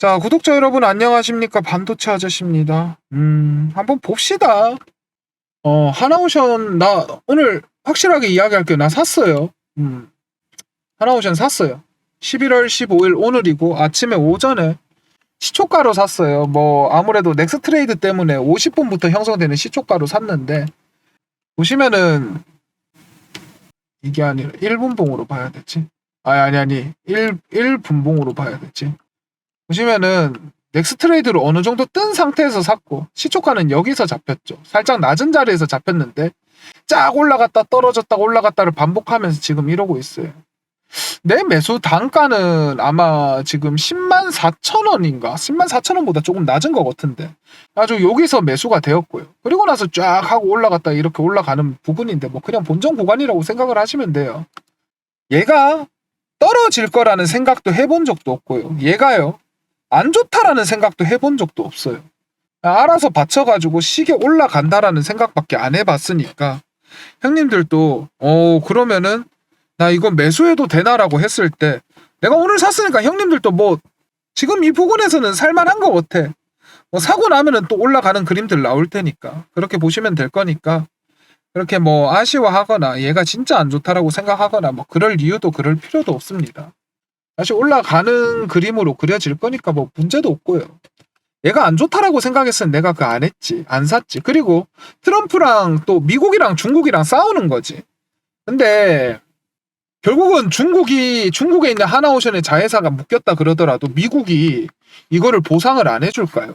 자, 구독자 여러분 안녕하십니까? 반도체 아저씨입니다. 음, 한번 봅시다. 어, 하나오션 나 오늘 확실하게 이야기할게요. 나 샀어요. 음. 하나오션 샀어요. 11월 15일 오늘이고 아침에 오전에 시초가로 샀어요. 뭐 아무래도 넥스 트레이드 때문에 50분부터 형성되는 시초가로 샀는데 보시면은 이게 아니라 1분봉으로 봐야 되지. 아니 아니 아니 1 1분봉으로 봐야 되지. 보시면은 넥스 트레이드로 어느 정도 뜬 상태에서 샀고 시초가는 여기서 잡혔죠. 살짝 낮은 자리에서 잡혔는데 쫙 올라갔다 떨어졌다 올라갔다를 반복하면서 지금 이러고 있어요. 내 매수 단가는 아마 지금 10만 4천 원인가? 10만 4천 원보다 조금 낮은 것 같은데 아주 여기서 매수가 되었고요. 그리고 나서 쫙 하고 올라갔다 이렇게 올라가는 부분인데 뭐 그냥 본전 구간이라고 생각을 하시면 돼요. 얘가 떨어질 거라는 생각도 해본 적도 없고요. 얘가요. 안 좋다라는 생각도 해본 적도 없어요. 알아서 받쳐가지고 시계 올라간다라는 생각밖에 안 해봤으니까 형님들도 어 그러면은 나 이거 매수해도 되나라고 했을 때 내가 오늘 샀으니까 형님들도 뭐 지금 이 부분에서는 살만한 것 같아. 뭐 사고 나면은 또 올라가는 그림들 나올 테니까 그렇게 보시면 될 거니까 그렇게 뭐 아쉬워하거나 얘가 진짜 안 좋다라고 생각하거나 뭐 그럴 이유도 그럴 필요도 없습니다. 다시 올라가는 그림으로 그려질 거니까 뭐 문제도 없고요. 얘가 안 좋다라고 생각했으면 내가 그 안 했지, 안 샀지. 그리고 트럼프랑 또 미국이랑 중국이랑 싸우는 거지. 근데 결국은 중국이 중국에 있는 하나오션의 자회사가 묶였다 그러더라도 미국이 이거를 보상을 안 해줄까요?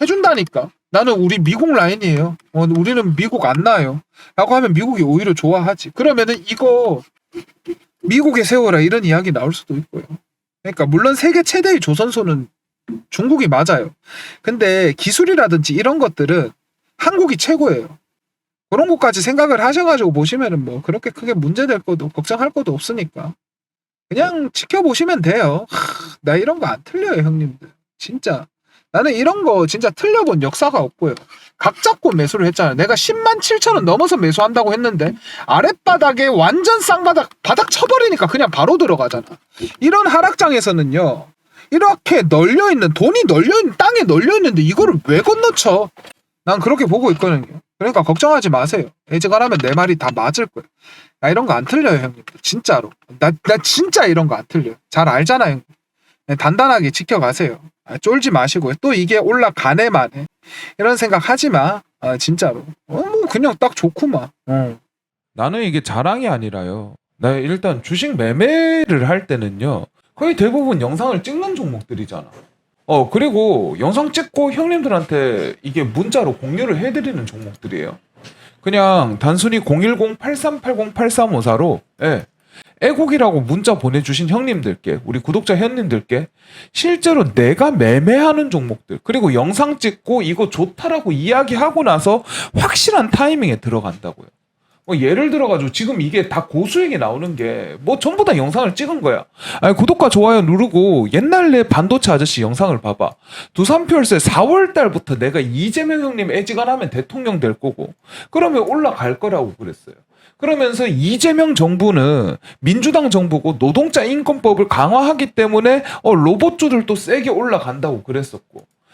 해준다니까. 나는 우리 미국 라인이에요. 어, 우리는 미국 안 나요. 라고 하면 미국이 오히려 좋아하지. 그러면은 이거 미국에 세워라 이런 이야기 나올 수도 있고요. 그러니까 물론 세계 최대의 조선소는 중국이 맞아요. 근데 기술이라든지 이런 것들은 한국이 최고예요. 그런 것까지 생각을 하셔가지고 보시면은 뭐 그렇게 크게 문제될 것도 걱정할 것도 없으니까 그냥 지켜보시면 돼요. 하, 나 이런 거 안 틀려요, 형님들. 진짜 나는 이런 거 진짜 틀려본 역사가 없고요. 각 잡고 매수를 했잖아요. 내가 10만 7천 원 넘어서 매수한다고 했는데 아랫바닥에 완전 쌍바닥 바닥 쳐버리니까 그냥 바로 들어가잖아. 이런 하락장에서는요. 이렇게 널려 있는 돈이 널려 있는 땅에 널려 있는데 이거를 왜 건너쳐? 난 그렇게 보고 있거든요. 그러니까 걱정하지 마세요. 애지간하면 내 말이 다 맞을 거예요. 나 이런 거 안 틀려요, 형님들. 진짜로. 나, 나 진짜 이런 거 안 틀려요. 잘 알잖아요, 형님. 네, 단단하게 지켜가세요. 아, 쫄지 마시고요. 또 이게 올라가네만에 이런 생각 하지 마. 아, 진짜로. 어, 뭐 그냥 딱 좋구만. 어. 나는 이게 자랑이 아니라요. 나 일단 주식 매매를 할 때는요. 거의 대부분 영상을 찍는 종목들이잖아. 어, 그리고 영상 찍고 형님들한테 이게 문자로 공유를 해드리는 종목들이에요. 그냥 단순히 010-8380-8354로, 예. 애국이라고 문자 보내주신 형님들께, 우리 구독자 형님들께, 실제로 내가 매매하는 종목들, 그리고 영상 찍고 이거 좋다라고 이야기하고 나서 확실한 타이밍에 들어간다고요. 뭐 예를 들어가지고 지금 이게 다 고수익이 나오는 게 뭐 전부 다 영상을 찍은 거야. 아니 구독과 좋아요 누르고 옛날 내 반도체 아저씨 영상을 봐봐. 두산표열세 4월 달부터 내가 이재명 형님 애지간하면 대통령 될 거고 그러면 올라갈 거라고 그랬어요. 그러면서 이재명 정부는 민주당 정부고 노동자 인권법을 강화하기 때문에 어, 로봇주들도 세게 올라간다고 그랬었고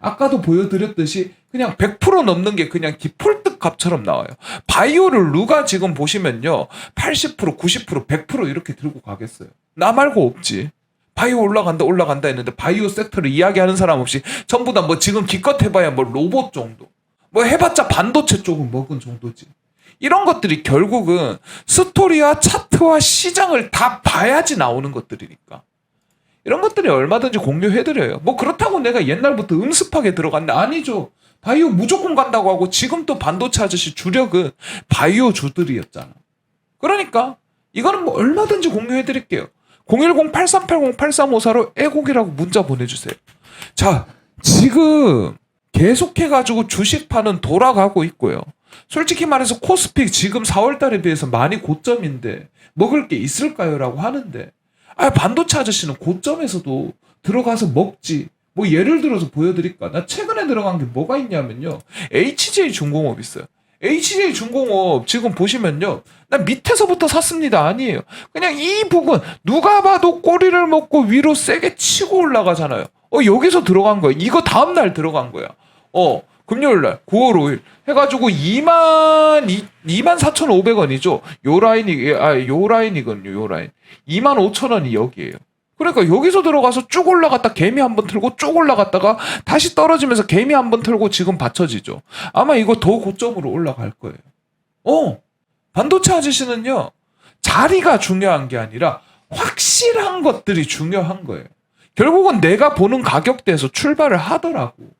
아까도 보여드렸듯이 그냥 100% 넘는 게 그냥 디폴트 값처럼 나와요. 바이오를 누가 지금 보시면요. 80%, 90%, 100% 이렇게 들고 가겠어요. 나 말고 없지. 바이오 올라간다 올라간다 했는데 바이오 섹터를 이야기하는 사람 없이 전부 다 뭐 지금 기껏 해봐야 뭐 로봇 정도. 뭐 해봤자 반도체 쪽은 먹은 정도지. 이런 것들이 결국은 스토리와 차트와 시장을 다 봐야지 나오는 것들이니까. 이런 것들이 얼마든지 공유해드려요. 뭐 그렇다고 내가 옛날부터 음습하게 들어갔는데 아니죠. 바이오 무조건 간다고 하고 지금 또 반도체 아저씨 주력은 바이오 주들이었잖아. 그러니까 이거는 뭐 얼마든지 공유해드릴게요. 010-8380-8354로 애곡이라고 문자 보내주세요. 자, 지금 계속해가지고 주식파는 돌아가고 있고요. 솔직히 말해서 코스피 지금 4월 달에 비해서 많이 고점인데 먹을 게 있을까요? 라고 하는데 아, 반도체 아저씨는 고점에서도 들어가서 먹지. 뭐 예를 들어서 보여드릴까? 나 최근에 들어간 게 뭐가 있냐면요. HJ 중공업 있어요. HJ 중공업 지금 보시면요. 나 밑에서부터 샀습니다. 아니에요. 그냥 이 부분 누가 봐도 꼬리를 먹고 위로 세게 치고 올라가잖아요. 어, 여기서 들어간 거야. 이거 다음 날 들어간 거야. 어, 금요일 날 9월 5일 해가지고 2만 2만 4,500원이죠. 요 라인이 아요 라인이거든요. 요 라인 2만 5천 원이 여기에요. 그러니까 여기서 들어가서 쭉 올라갔다 개미 한 번 틀고 쭉 올라갔다가 다시 떨어지면서 개미 한 번 틀고 지금 받쳐지죠. 아마 이거 더 고점으로 올라갈 거예요. 어 반도체 아저씨는요 자리가 중요한 게 아니라 확실한 것들이 중요한 거예요. 결국은 내가 보는 가격대에서 출발을 하더라고.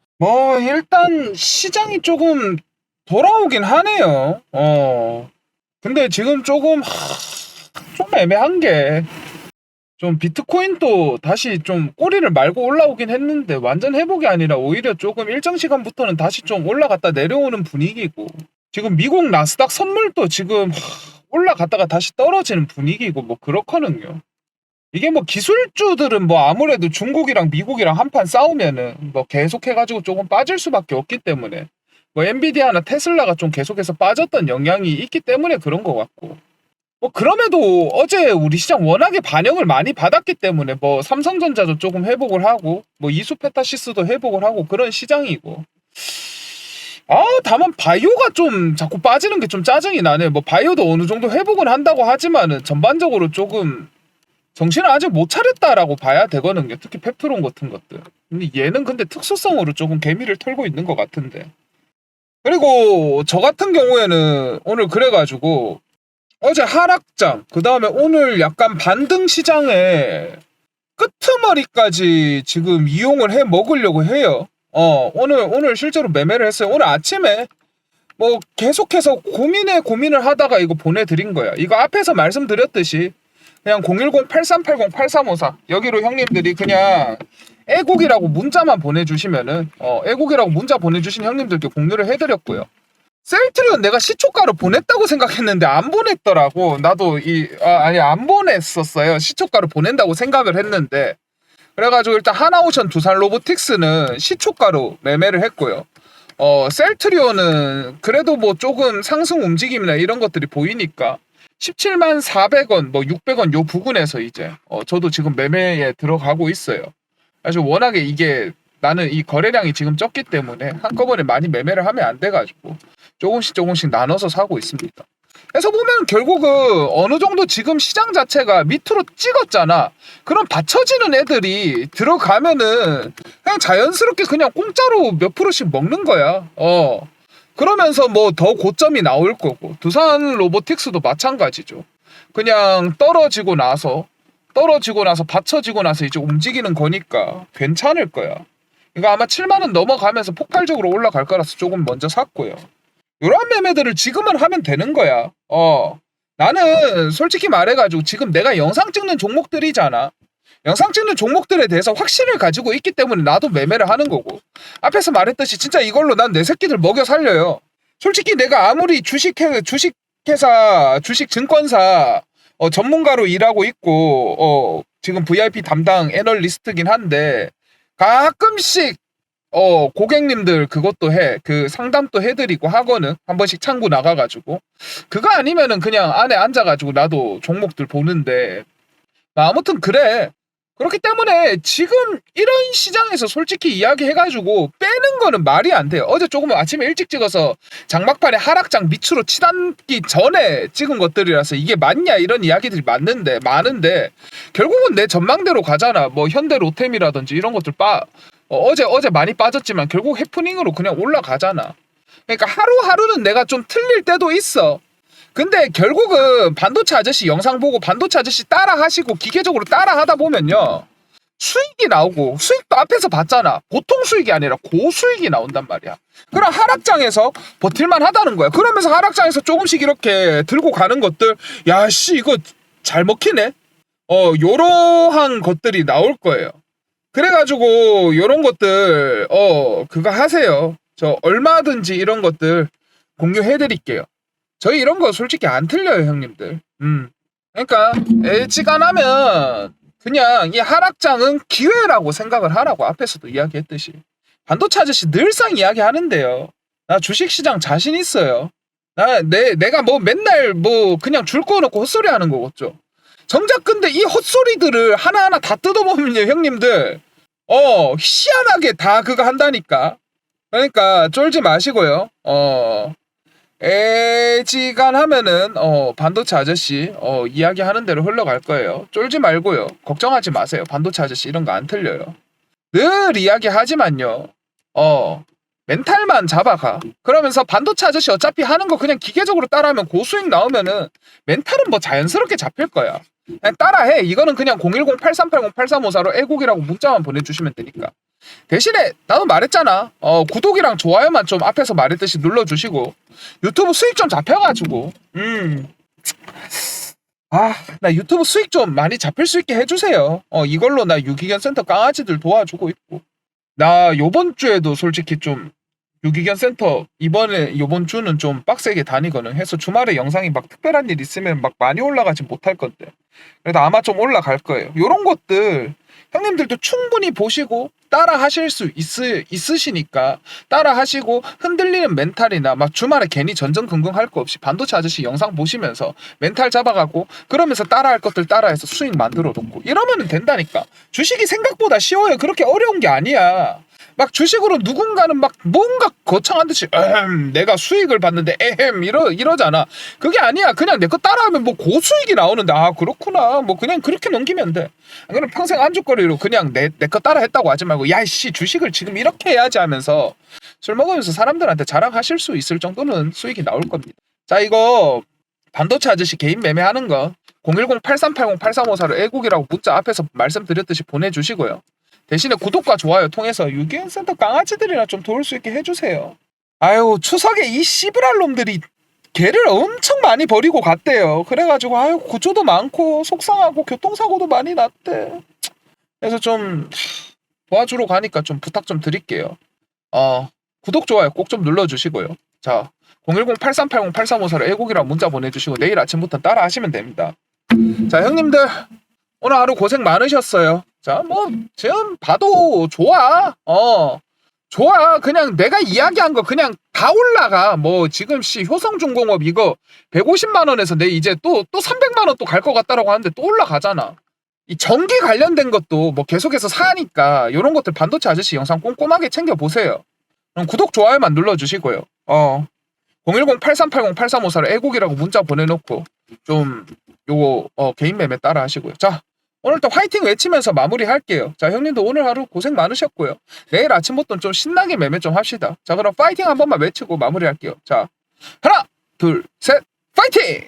뭐 일단 시장이 조금 돌아오긴 하네요. 어. 근데 지금 조금 하, 좀 애매한 게 좀 비트코인도 다시 좀 꼬리를 말고 올라오긴 했는데 완전 회복이 아니라 오히려 조금 일정 시간부터는 다시 좀 올라갔다 내려오는 분위기고 지금 미국 나스닥 선물도 지금 하, 올라갔다가 다시 떨어지는 분위기고 뭐 그렇거든요. 이게 뭐 기술주들은 뭐 아무래도 중국이랑 미국이랑 한판 싸우면은 뭐 계속해가지고 조금 빠질 수밖에 없기 때문에 뭐 엔비디아나 테슬라가 좀 계속해서 빠졌던 영향이 있기 때문에 그런 것 같고. 뭐 그럼에도 어제 우리 시장 워낙에 반영을 많이 받았기 때문에 뭐 삼성전자도 조금 회복을 하고 뭐 이수페타시스도 회복을 하고 그런 시장이고. 아 다만 바이오가 좀 자꾸 빠지는 게 좀 짜증이 나네. 뭐 바이오도 어느 정도 회복은 한다고 하지만은 전반적으로 조금 정신을 아직 못 차렸다라고 봐야 되거든 요. 특히 페프론 같은 것들. 근데 얘는 근데 특수성으로 조금 개미를 털고 있는 것 같은데. 그리고 저 같은 경우에는 오늘 그래가지고 어제 하락장, 그 다음에 오늘 약간 반등 시장에 끄트머리까지 지금 이용을 해 먹으려고 해요. 어, 오늘, 오늘 실제로 매매를 했어요. 오늘 아침에 뭐 계속해서 고민에 고민을 하다가 이거 보내드린 거야. 이거 앞에서 말씀드렸듯이 그냥 010-8380-8354 여기로 형님들이 그냥 애곡이라고 문자만 보내주시면은 어 애곡이라고 문자 보내주신 형님들께 공유를 해드렸고요. 셀트리온 내가 시초가로 보냈다고 생각했는데 안 보냈더라고. 나도 이 아, 아니 안 보냈었어요. 시초가로 보낸다고 생각을 했는데 그래가지고 일단 하나오션 두산 로보틱스는 시초가로 매매를 했고요. 어 셀트리온은 그래도 뭐 조금 상승 움직임이나 이런 것들이 보이니까 17만 400원, 뭐 600원 요 부근에서 이제 어, 저도 지금 매매에 들어가고 있어요. 그래서 워낙에 이게 나는 이 거래량이 지금 적기 때문에 한꺼번에 많이 매매를 하면 안 돼가지고 조금씩 조금씩 나눠서 사고 있습니다. 그래서 보면 결국은 어느 정도 지금 시장 자체가 밑으로 찍었잖아. 그럼 받쳐지는 애들이 들어가면은 그냥 자연스럽게 그냥 공짜로 몇 프로씩 먹는 거야. 어. 그러면서 뭐 더 고점이 나올 거고. 두산 로보틱스도 마찬가지죠. 그냥 떨어지고 나서 떨어지고 나서 받쳐지고 나서 이제 움직이는 거니까 괜찮을 거야. 이거 아마 7만 원 넘어가면서 폭발적으로 올라갈 거라서 조금 먼저 샀고요. 이런 매매들을 지금은 하면 되는 거야. 어. 나는 솔직히 말해가지고 지금 내가 영상 찍는 종목들이잖아. 영상 찍는 종목들에 대해서 확신을 가지고 있기 때문에 나도 매매를 하는 거고. 앞에서 말했듯이 진짜 이걸로 난 내 새끼들 먹여 살려요. 솔직히 내가 아무리 주식회, 주식회사, 주식 증권사 어, 전문가로 일하고 있고, 어, 지금 VIP 담당 애널리스트긴 한데, 가끔씩, 어, 고객님들 그것도 해. 그 상담도 해드리고 하거든. 한 번씩 창구 나가가지고. 그거 아니면은 그냥 안에 앉아가지고 나도 종목들 보는데, 아무튼 그래. 그렇기 때문에 지금 이런 시장에서 솔직히 이야기해가지고 빼는 거는 말이 안 돼요. 어제 조금 아침에 일찍 찍어서 장막판에 하락장 밑으로 치닫기 전에 찍은 것들이라서 이게 맞냐 이런 이야기들이 맞는데 많은데 결국은 내 전망대로 가잖아. 뭐 현대 로템이라든지 이런 것들 빠 어, 제 어제 많이 빠졌지만 결국 해프닝으로 그냥 올라가잖아. 그러니까 하루하루는 내가 좀 틀릴 때도 있어. 근데 결국은 반도체 아저씨 영상 보고 반도체 아저씨 따라 하시고 기계적으로 따라 하다 보면요. 수익이 나오고 수익도 앞에서 봤잖아. 보통 수익이 아니라 고수익이 나온단 말이야. 그럼 하락장에서 버틸만 하다는 거야. 그러면서 하락장에서 조금씩 이렇게 들고 가는 것들 야 씨 이거 잘 먹히네. 어 요러한 것들이 나올 거예요. 그래가지고 요런 것들 어 그거 하세요. 저 얼마든지 이런 것들 공유해드릴게요. 저희 이런 거 솔직히 안 틀려요, 형님들. 음. 그러니까 애지간하면 그냥 이 하락장은 기회라고 생각을 하라고 앞에서도 이야기했듯이 반도체 아저씨 늘상 이야기하는데요. 나 주식시장 자신 있어요. 나 내 내가 뭐 맨날 뭐 그냥 줄 거놓고 헛소리 하는 거겠죠. 정작 근데 이 헛소리들을 하나하나 다 뜯어보면요, 형님들. 어, 희한하게 다 그거 한다니까. 그러니까 쫄지 마시고요. 어, 애지간하면은 어 반도체 아저씨 어 이야기하는 대로 흘러갈 거예요. 쫄지 말고요. 걱정하지 마세요. 반도체 아저씨 이런 거 안 틀려요. 늘 이야기하지만요. 어 멘탈만 잡아가. 그러면서 반도체 아저씨 어차피 하는 거 그냥 기계적으로 따라하면 고수익 나오면은 멘탈은 뭐 자연스럽게 잡힐 거야. 그냥 따라해. 이거는 그냥 010-8380-8354로 애국이라고 문자만 보내주시면 되니까. 대신에 나도 말했잖아. 어 구독이랑 좋아요만 좀 앞에서 말했듯이 눌러주시고 유튜브 수익 좀 잡혀가지고 음. 아, 나 유튜브 수익 좀 많이 잡힐 수 있게 해주세요. 어, 이걸로 나 유기견 센터 강아지들 도와주고 있고. 나 요번 주에도 솔직히 좀 유기견 센터 이번에 요번 주는 좀 빡세게 다니거든. 해서 주말에 영상이 막 특별한 일 있으면 막 많이 올라가지 못할 건데. 그래도 아마 좀 올라갈 거예요. 요런 것들 형님들도 충분히 보시고 따라 하실 수 있으, 있으시니까 따라 하시고 흔들리는 멘탈이나 막 주말에 괜히 전전긍긍 할 거 없이 반도체 아저씨 영상 보시면서 멘탈 잡아가고 그러면서 따라 할 것들 따라해서 수익 만들어 놓고 이러면 된다니까. 주식이 생각보다 쉬워요. 그렇게 어려운 게 아니야 막 주식으로 누군가는 막 뭔가 거창한 듯이 에헴 내가 수익을 봤는데 에헴 이러 이러잖아. 그게 아니야. 그냥 내 거 따라하면 뭐 고수익이 나오는데 아 그렇구나. 뭐 그냥 그렇게 넘기면 돼. 그럼 평생 안주거리로 그냥 내 내 거 따라 했다고 하지 말고 야씨 주식을 지금 이렇게 해야지 하면서 술 먹으면서 사람들한테 자랑하실 수 있을 정도는 수익이 나올 겁니다. 자 이거 반도체 아저씨 개인 매매하는 거 010-8380-8354로 애국이라고 문자 앞에서 말씀드렸듯이 보내주시고요 대신에 구독과 좋아요 통해서 유기견 센터 강아지들이나 좀 도울 수 있게 해주세요. 아유 추석에 이 씨브랄 놈들이 개를 엄청 많이 버리고 갔대요. 그래가지고 아유 구조도 많고 속상하고 교통사고도 많이 났대. 그래서 좀 도와주러 가니까 좀 부탁 좀 드릴게요. 어 구독 좋아요 꼭 좀 눌러주시고요. 자 010-8380-8354로 애국이랑 문자 보내주시고 내일 아침부터 따라 하시면 됩니다. 자 형님들 오늘 하루 고생 많으셨어요. 자, 뭐, 지금 봐도 좋아. 어, 좋아. 그냥 내가 이야기한 거 그냥 다 올라가. 뭐, 지금 씨, 효성중공업 이거 150만 원에서 내 이제 또, 또 300만 원 또 갈 것 같다라고 하는데 또 올라가잖아. 이 전기 관련된 것도 뭐 계속해서 사니까 요런 것들 반도체 아저씨 영상 꼼꼼하게 챙겨 보세요. 그럼 구독, 좋아요만 눌러 주시고요. 어, 010-8380-8354로 애국이라고 문자 보내놓고 좀 요거 어, 개인 매매 따라 하시고요. 자 오늘도 화이팅 외치면서 마무리할게요. 자 형님도 오늘 하루 고생 많으셨고요. 내일 아침부터 좀 신나게 매매 좀 합시다. 자 그럼 파이팅 한 번만 외치고 마무리할게요. 자 하나 둘 셋 파이팅!